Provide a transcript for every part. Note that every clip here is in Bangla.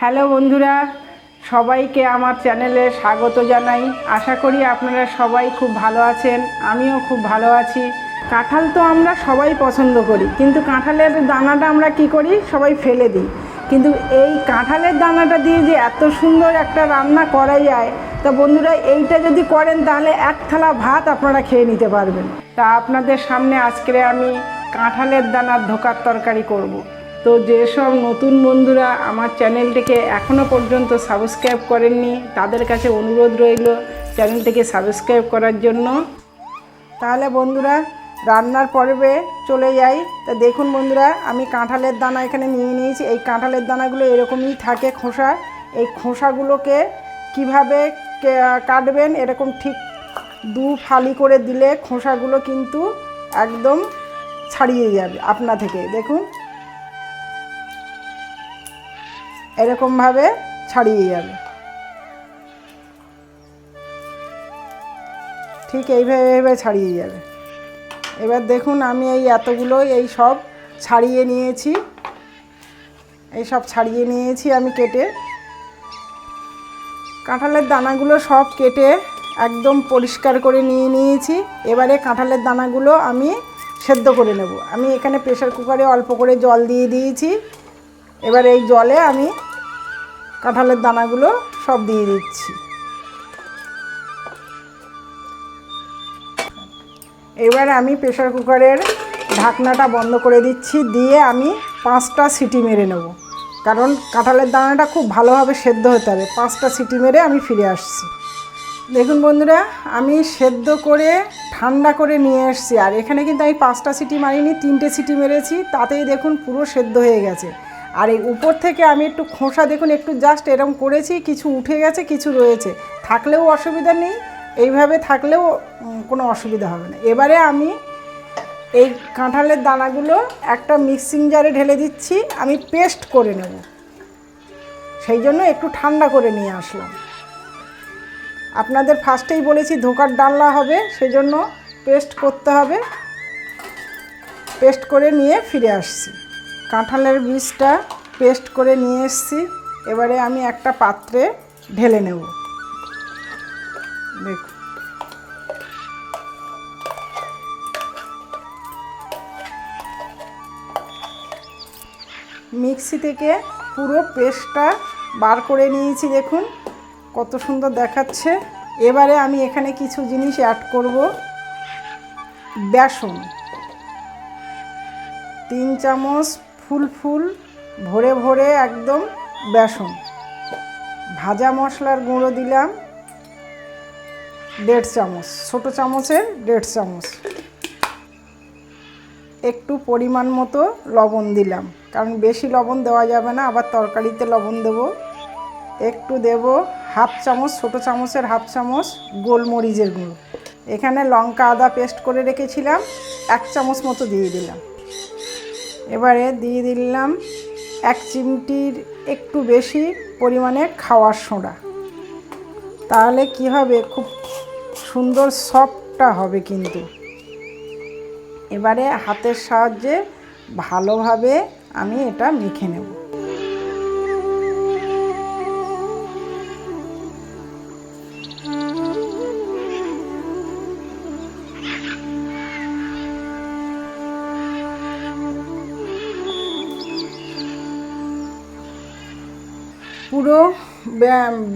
হ্যালো বন্ধুরা, সবাইকে আমার চ্যানেলে স্বাগত জানাই। আশা করি আপনারা সবাই খুব ভালো আছেন, আমিও খুব ভালো আছি। কাঁঠাল তো আমরা সবাই পছন্দ করি, কিন্তু কাঁঠালের দানাটা আমরা কি করি? সবাই ফেলে দিই। কিন্তু এই কাঁঠালের দানাটা দিয়ে যে এত সুন্দর একটা রান্না করা যায়, তা বন্ধুরা এইটা যদি করেন তাহলে এক থালা ভাত আপনারা খেয়ে নিতে পারবেন। তা আপনাদের সামনে আজকে আমি কাঁঠালের দানার ধোকার তরকারি করব। তো যেসব নতুন বন্ধুরা আমার চ্যানেলটিকে এখনও পর্যন্ত সাবস্ক্রাইব করেননি, তাদের কাছে অনুরোধ রইল চ্যানেলটিকে সাবস্ক্রাইব করার জন্য। তাহলে বন্ধুরা, রান্নার পর্বে চলে যাই। তা দেখুন বন্ধুরা, আমি কাঁঠালের দানা এখানে নিয়ে নিয়েছি। এই কাঁঠালের দানাগুলো এরকমই থাকে খোসা। এই খোসাগুলোকে কীভাবে কাটবেন এরকম ঠিক দু ফালি করে দিলে খোসাগুলো কিন্তু একদম ছাড়িয়ে যাবে, আপনা থেকে। দেখুন। এরকমভাবে ছাড়িয়ে যাবে। ঠিক এইভাবে এইভাবে ছাড়িয়ে যাবে। এবার দেখুন আমি এই এতগুলো এই সব ছাড়িয়ে নিয়েছি। এই সব ছাড়িয়ে নিয়েছি আমি কেটে। কাঁঠালের দানাগুলো সব কেটে একদম পরিষ্কার করে নিয়ে নিয়েছি। এবারে কাঁঠালের দানাগুলো আমি সেদ্ধ করে নেব। আমি এখানে প্রেশার কুকারে অল্প করে জল দিয়ে দিয়েছি। এবার এই জলে আমি কাঁঠালের দানাগুলো সব দিয়ে দিচ্ছি। এবার আমি প্রেসার কুকারের ঢাকনাটা বন্ধ করে দিচ্ছি, দিয়ে আমি পাঁচটা সিটি মেরে নেব। কারণ কাঁঠালের দানাটা খুব ভালোভাবে সেদ্ধ হতে হবে। পাঁচটা সিটি মেরে আমি ফিরে আসছি। দেখুন বন্ধুরা, আমি সেদ্ধ করে ঠান্ডা করে নিয়ে এসেছি। আর এখানে কিন্তু আমি পাঁচটা সিটি মারিনি, তিনটে সিটি মেরেছি। তাতেই দেখুন পুরো সেদ্ধ হয়ে গেছে। আর এই উপর থেকে আমি একটু খোসা দেখুন, একটু জাস্ট এরম করেছি, কিছু উঠে গেছে, কিছু রয়েছে। থাকলেও অসুবিধা নেই, এইভাবে থাকলেও কোনো অসুবিধা হবে না। এবারে আমি এই কাঁঠালের দানাগুলো একটা মিক্সিং জারে ঢেলে দিচ্ছি, আমি পেস্ট করে নেব। সেই জন্য একটু ঠান্ডা করে নিয়ে আসলাম। আপনাদের ফার্স্টেই বলেছি, ধোকার ডালনা হবে, সেজন্য পেস্ট করতে হবে। পেস্ট করে নিয়ে ফিরে আসছি। কাঁঠালের বীজটা পেস্ট করে নিয়ে এসছি। এবারে আমি একটা পাত্রে ঢেলে নেব। দেখুন। মিক্সি থেকে পুরো পেস্টটা বার করে নিয়েছি, দেখুন। কত সুন্দর দেখাচ্ছে। এবারে আমি এখানে কিছু জিনিস অ্যাড করব। বেসন। তিন চামচ ফুল ফুল, ভরে ভরে একদম বেসন। ভাজা মশলার গুঁড়ো দিলাম দেড় চামচ, ছোটো চামচের দেড় চামচ। একটু পরিমাণ মতো লবণ দিলাম, কারণ বেশি লবণ দেওয়া যাবে না, আবার তরকারিতে লবণ দেব। একটু দেব হাফ চামচ, ছোটো চামচের হাফ চামচ গোলমরিচের গুঁড়ো। এখানে লঙ্কা আদা পেস্ট করে রেখেছিলাম, এক চামচ মতো দিয়ে দিলাম। এবারে দিয়ে দিলাম এক চিমটির একটু বেশি পরিমাণে খাওয়ার সোঁড়া। তাহলে কি হবে? খুব সুন্দর সফটটা হবে কিন্তু। এবারে হাতের সাহায্যে ভালোভাবে আমি এটা মেখে নেব। পুরো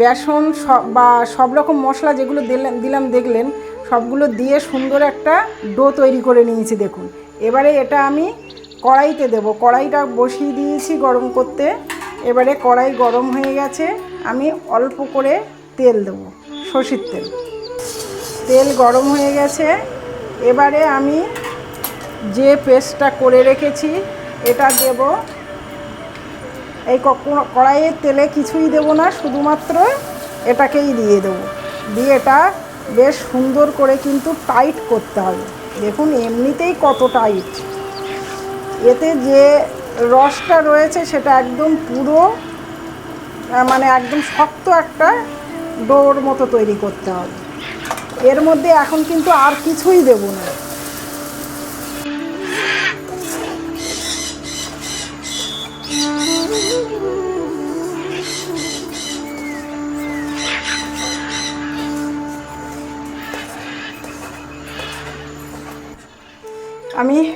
বেসন সব বা সব রকম মশলা যেগুলো দিলাম দিলাম দেখলেন, সবগুলো দিয়ে সুন্দর একটা ডো তৈরি করে নিয়েছি দেখুন। এবারে এটা আমি কড়াইতে দেব। কড়াইটা বসিয়ে দিয়েছি গরম করতে। এবারে কড়াই গরম হয়ে গেছে। আমি অল্প করে তেল দেবো, সর্ষের তেল। তেল গরম হয়ে গেছে। এবারে আমি যে পেস্টটা করে রেখেছি, এটা দেব এই কড়াইয়ের তেলে কিছুই দেবো না, শুধুমাত্র এটাকেই দিয়ে দেবো। দিয়ে এটা বেশ সুন্দর করে কিন্তু টাইট করতে হবে। দেখুন, এমনিতেই কত টাইট এতে যে রসটা রয়েছে, সেটা একদম পুরো মানে একদম শক্ত একটা ডোর মতো তৈরি করতে হবে। এর মধ্যে এখন কিন্তু আর কিছুই দেবো না। আমি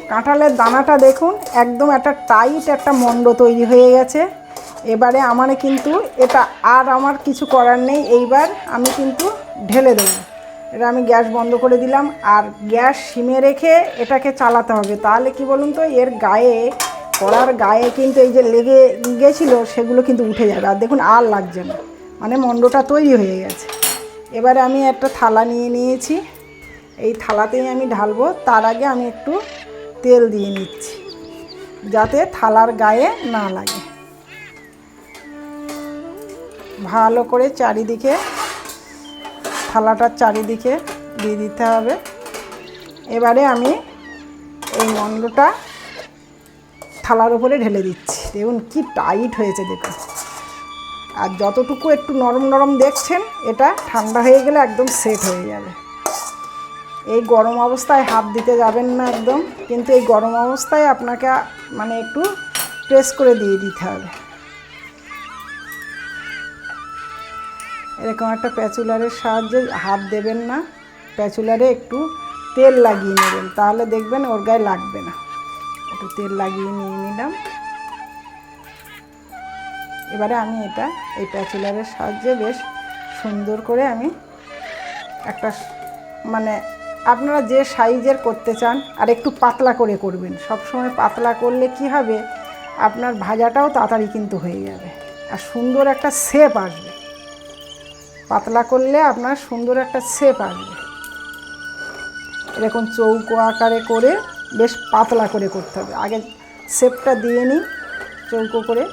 কাঁঠালের দানাটা দেখুন, একদম একটা টাইট একটা মন্ড তৈরি হয়ে গেছে। এবারে আমার কিন্তু এটা আর আমার কিছু করার নেই। এইবার আমি কিন্তু ঢেলে দেবো। এটা আমি গ্যাস বন্ধ করে দিলাম। আর গ্যাস সিমে রেখে এটাকে চালাতে হবে। তাহলে কি বলুন তো, এর গায়ে কড়ার গায়ে কিন্তু এই যে লেগে গেছিল, সেগুলো কিন্তু উঠে যাবে। আর দেখুন, আর লাগছে না। মানে মণ্ডটা তৈরি হয়ে গেছে। এবারে আমি একটা থালা নিয়ে নিয়েছি। এই থালাতেই আমি ঢালবো। তার আগে আমি একটু তেল দিয়ে নিচ্ছি, যাতে থালার গায়ে না লাগে। ভালো করে চারিদিকে, থালাটার চারিদিকে দিয়ে দিতে হবে। এবারে আমি এই মণ্ডটা থালার উপরে ঢেলে দিচ্ছি। দেখুন কি টাইট হয়েছে দেখুন। আর যতটুকু একটু নরম নরম দেখছেন, এটা ঠান্ডা হয়ে গেলে একদম সেট হয়ে যাবে। এই গরম অবস্থায় হাত দিতে যাবেন না একদম, কিন্তু এই গরম অবস্থায় আপনাকে মানে একটু প্রেস করে দিয়ে দিতে হবে। এরকম একটা প্যাচুলারের সাহায্যে হাত দেবেন না, প্যাচুলারে একটু তেল লাগিয়ে নেবেন, তাহলে দেখবেন ওর গায়ে লাগবে না। একটু তেল লাগিয়ে নিয়ে নিলাম। এবারে আমি এটা, এই প্যাচুলারের সাহায্যে বেশ সুন্দর করে আমি একটা মানে আপনারা যে সাইজের করতে চান আর একটু পাতলা করে করবেন। সব সময় পাতলা করলে কি হবে? আপনার ভাজাটাও তাড়াতাড়ি কিন্তু হয়ে যাবে। আর সুন্দর একটা শেপ আসবে। পাতলা করলে আপনার সুন্দর একটা শেপ আসবে। এরকম চৌকো আকারে করে বেশ পাতলা করে করতে হবে। আগে শেপটা দিয়ে নিই, চৌকো করে।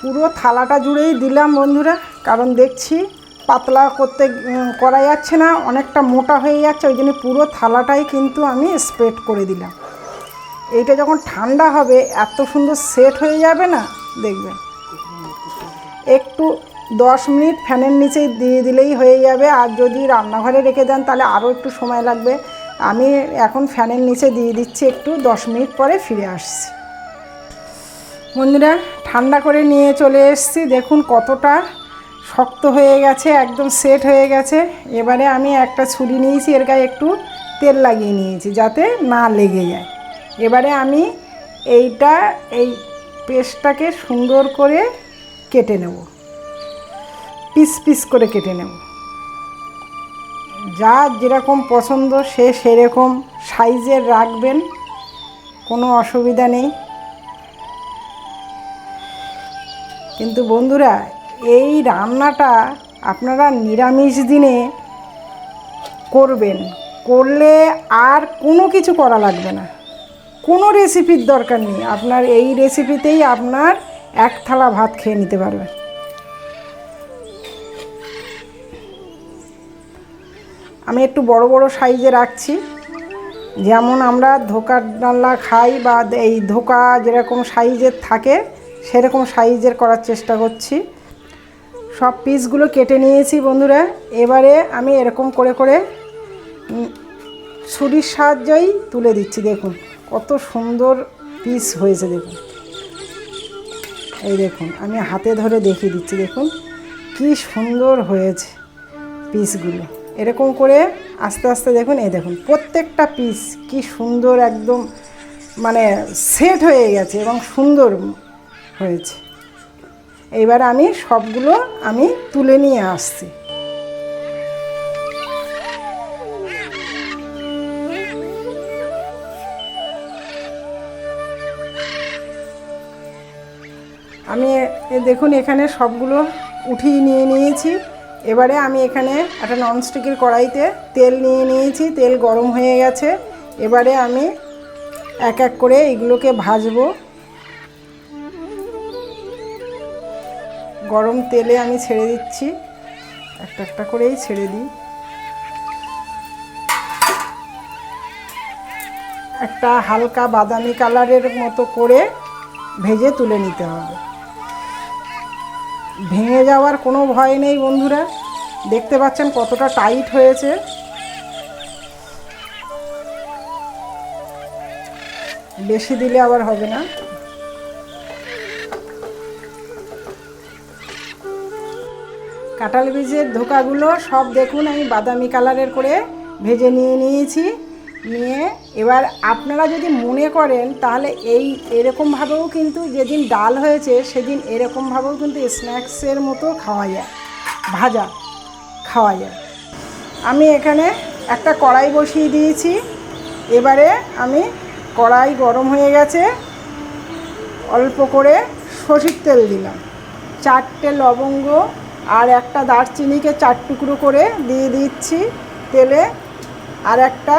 পুরো থালাটা জুড়েই দিলাম বন্ধুরা, কারণ দেখছি পাতলা করতে করা যাচ্ছে না, অনেকটা মোটা হয়ে যাচ্ছে, ওই জন্য পুরো থালাটাই কিন্তু আমি স্প্রেড করে দিলাম। এইটা যখন ঠান্ডা হবে, এত সুন্দর সেট হয়ে যাবে না, দেখবেন। একটু দশ মিনিট ফ্যানের নিচে দিয়ে দিলেই হয়ে যাবে, আর যদি রান্নাঘরে রেখে দেন, তাহলে আরও একটু সময় লাগবে। আমি এখন ফ্যানের নিচে দিয়ে দিচ্ছি একটু, দশ মিনিট পরে ফিরে আসছি। বন্ধুরা, ঠান্ডা করে নিয়ে চলে এসেছি। দেখুন কতটা শক্ত হয়ে গেছে, একদম সেট হয়ে গেছে। এবারে আমি একটা ছুরি নিয়েছি, এর গায়ে একটু তেল লাগিয়ে নিয়েছি যাতে না লেগে যায়। এবারে আমি এইটা, এই পেস্টটাকে সুন্দর করে কেটে নেব। পিস পিস করে কেটে নেব। যার যেরকম পছন্দ, সে সেরকম সাইজের রাখবেন, কোনো অসুবিধা নেই। কিন্তু বন্ধুরা, এই রান্নাটা আপনারা নিরামিষ দিনে করবেন। করলে আর কোনো কিছু করা লাগবে না। কোনো রেসিপির দরকার নেই। আপনার এই রেসিপিতেই আপনার এক থালা ভাত খেয়ে নিতে পারবেন। আমি একটু বড় বড় সাইজে রাখছি। যেমন আমরা ধোকার ডাল্লা খাই বা এই ধোকা যেরকম সাইজের থাকে, সেরকম সাইজের করার চেষ্টা করছি। সব পিসগুলো কেটে নিয়েছি বন্ধুরা। এবারে আমি এরকম করে করে ছুরির সাহায্যেই তুলে দিচ্ছি। দেখুন, কত সুন্দর পিস হয়েছে, দেখুন। এই দেখুন, আমি হাতে ধরে দেখিয়ে দিচ্ছি, দেখুন। কি সুন্দর হয়েছে পিসগুলো। এরকম করে আস্তে আস্তে দেখুন, এই দেখুন, প্রত্যেকটা পিস কি সুন্দর একদম মানে সেট হয়ে গেছে এবং সুন্দর হয়েছে। এইবার আমি সবগুলো আমি তুলে নিয়ে আসছি। আমি দেখুন, এখানে সবগুলো উঠিয়ে নিয়ে নিয়েছি। এবারে আমি এখানে একটা ননস্টিকের কড়াইতে তেল নিয়ে নিয়েছি, তেল গরম হয়ে গেছে। এবারে আমি এক এক করে এগুলোকে ভাজবো। গরম তেলে আমি ছেড়ে দিচ্ছি। একটা একটা করেই ছেড়ে দিই। একটা হালকা বাদামি কালারের মতো করে ভেজে তুলে নিতে হবে। ভেঙে যাওয়ার কোনো ভয় নেই, বন্ধুরা। দেখতে পাচ্ছেন কতটা টাইট হয়েছে। বেশি দিলে আবার হবে না। কাঁঠাল বীজের ধোকাগুলো সব দেখুন, আমি বাদামি কালারের করে ভেজে নিয়ে নিয়েছি। নিয়ে এবার আপনারা যদি মনে করেন, তাহলে এই এরকমভাবেও কিন্তু যেদিন ডাল হয়েছে, সেদিন এরকমভাবেও কিন্তু স্ন্যাক্সের মতো খাওয়া যায়, ভাজা খাওয়া যায়। আমি এখানে একটা কড়াই বসিয়ে দিয়েছি। এবারে আমি কড়াই গরম হয়ে গেছে। অল্প করে সর্ষের তেল দিলাম। চারটে লবঙ্গ আর একটা দারচিনিকে চার টুকরো করে দিয়ে দিচ্ছি তেলে। আর একটা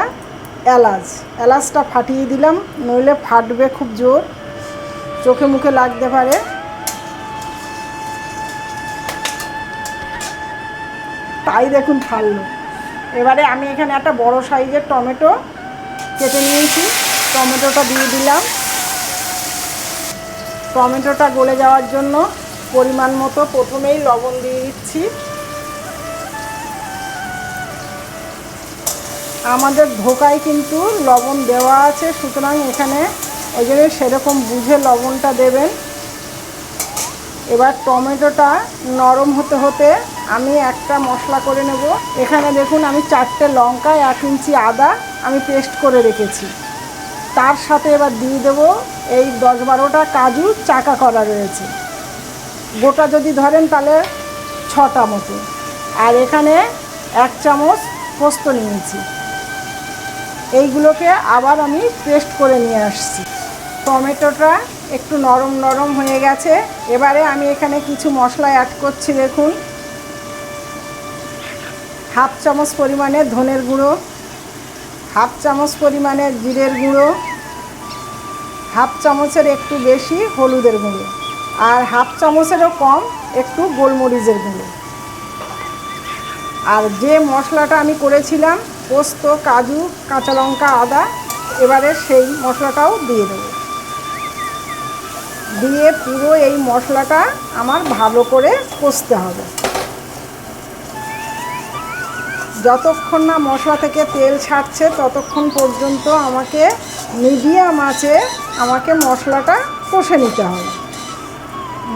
এলাচ। এলাচটা ফাটিয়ে দিলাম, নইলে ফাটবে খুব জোর। চোখে মুখে লাগতে পারে। তাই দেখুন ফাললো এবারে আমি এখানে একটা বড় সাইজের টমেটো কেটে নিয়েছি। টমেটোটা দিয়ে দিলাম। টমেটোটা গলে যাওয়ার জন্য পরিমাণ মতো প্রথমেই লবণ দিয়ে দিচ্ছি। আমাদের ধোকায় কিন্তু লবণ দেওয়া আছে, সুতরাং এখানে ওই জন্য সেরকম বুঝে লবণটা দেবেন। এবার টমেটোটা নরম হতে হতে আমি একটা মশলা করে নেব। এখানে দেখুন আমি চারটে লঙ্কা, এক ইঞ্চি আদা আমি পেস্ট করে রেখেছি। তার সাথে এবার দিয়ে দেবো এই দশ বারোটা কাজু চাকা করা রয়েছে। গোটা যদি ধরেন তাহলে ছটা মতো। আর এখানে এক চামচ পোস্ত নিয়েছি। এইগুলোকে আবার আমি পেস্ট করে নিয়ে আসছি। টমেটোটা একটু নরম নরম হয়ে গেছে। এবারে আমি এখানে কিছু মশলা অ্যাড করছি, দেখুন। হাফ চামচ পরিমাণে ধনের গুঁড়ো, হাফ চামচ পরিমাণে জিরের গুঁড়ো, হাফ চামচের একটু বেশি হলুদের গুঁড়ো, আর হাফ চামচেরও কম একটু গোলমরিচের গুঁড়ো। আর যে মশলাটা আমি করেছিলাম পোস্ত, কাজু, কাঁচা লঙ্কা, আদা, এবারে সেই মশলাটাও দিয়ে দেবো। দিয়ে পুরো এই মশলাটা আমার ভালো করে কষতে হবে। যতক্ষণ না মশলা থেকে তেল ছাড়ছে, ততক্ষণ পর্যন্ত আমাকে মিডিয়াম আছে, আমাকে মশলাটা কষে নিতে হবে।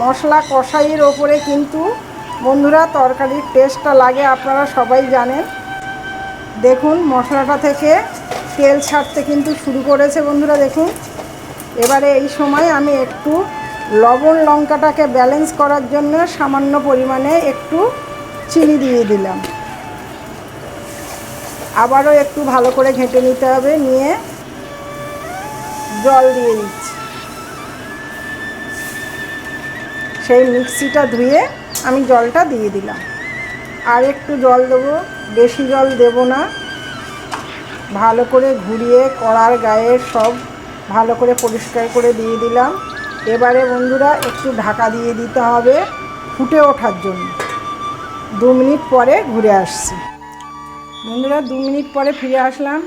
মশলা কষাইয়ের ওপরে কিন্তু বন্ধুরা, তরকারির টেস্টটা লাগে, আপনারা সবাই জানেন। দেখুন, মশলাটা থেকে তেল ছাড়তে কিন্তু শুরু করেছে বন্ধুরা, দেখুন। এবারে এই সময় আমি একটু লবণ লঙ্কাটাকে ব্যালেন্স করার জন্য সামান্য পরিমাণে একটু চিনি দিয়ে দিলাম। আবারও একটু ভালো করে ঘেঁটে নিতে হবে, নিয়ে জল দিয়ে দিচ্ছি। সেই মিক্সিটা ধুয়ে আমি জলটা দিয়ে দিলাম। আর একটু জল দেবো। বেশি জল দেব না। ভালো করে ঘুরিয়ে কড়ার গায়ে সব ভালো করে পরিষ্কার করে দিয়ে দিলাম। এবারে বন্ধুরা একটু ঢাকা দিয়ে দিতে হবে ফুটে ওঠার জন্য। দু মিনিট পরে ঘুরে আসছি। বন্ধুরা, দু মিনিট পরে ফিরে আসলাম।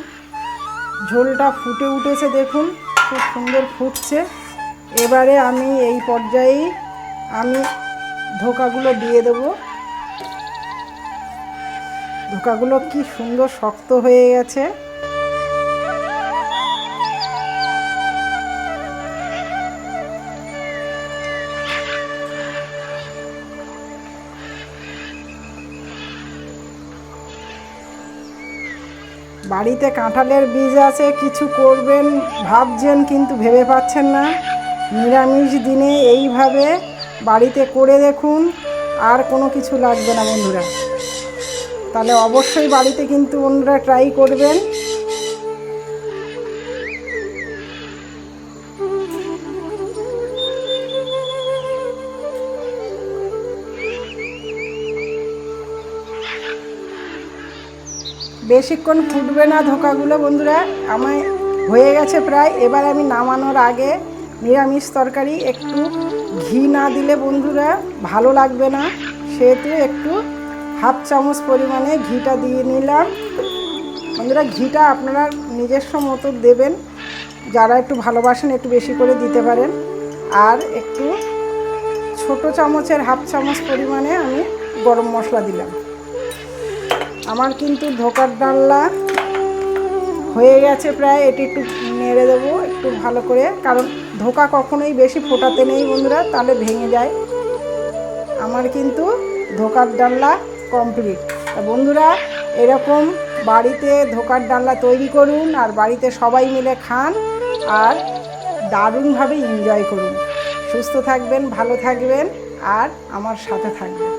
ঝোলটা ফুটে উঠেছে দেখুন, খুব সুন্দর ফুটছে। এবারে আমি এই পর্যায়েই আমি ধোকাগুলো দিয়ে দেব। ধোকাগুলো কি সুন্দর শক্ত হয়ে গেছে। বাড়িতে কাঁঠালের বীজ আছে, কিছু করবেন ভাবছেন কিন্তু ভেবে পাচ্ছেন না। নিরামিষ দিনে এইভাবে বাড়িতে করে দেখুন, আর কোনো কিছু লাগবে না বন্ধুরা। তাহলে অবশ্যই বাড়িতে কিন্তু বন্ধুরা ট্রাই করবেন। বেশিক্ষণ ফুটবে না ধোকাগুলো, বন্ধুরা। আমায় হয়ে গেছে প্রায়। এবার আমি নামানোর আগে নিরামিষ তরকারি একটু ঘি না দিলে, বন্ধুরা, ভালো লাগবে না। সেহেতু একটু হাফ চামচ পরিমাণে ঘিটা দিয়ে নিলাম। বন্ধুরা, ঘিটা আপনারা নিজস্ব মতো দেবেন। যারা একটু ভালোবাসেন, একটু বেশি করে দিতে পারেন। আর একটু ছোট চামচের হাফ চামচ পরিমাণে আমি গরম মশলা দিলাম। আমার কিন্তু ধোকার ডাল্লা হয়ে গেছে প্রায়, এটি একটু নেড়ে দেবো একটু ভালো করে। কারণ ধোকা কখনোই বেশি ফোটাতে নেই বন্ধুরা, তাহলে ভেঙে যায়। আমার কিন্তু ধোকার ডাল্লা কমপ্লিট বন্ধুরা, এরকম বাড়িতে ধোকার ডালনা তৈরি করুন আর বাড়িতে সবাই মিলে খান আর দারুণভাবে এনজয় করুন। সুস্থ থাকবেন, ভালো থাকবেন আর আমার সাথে থাকবেন।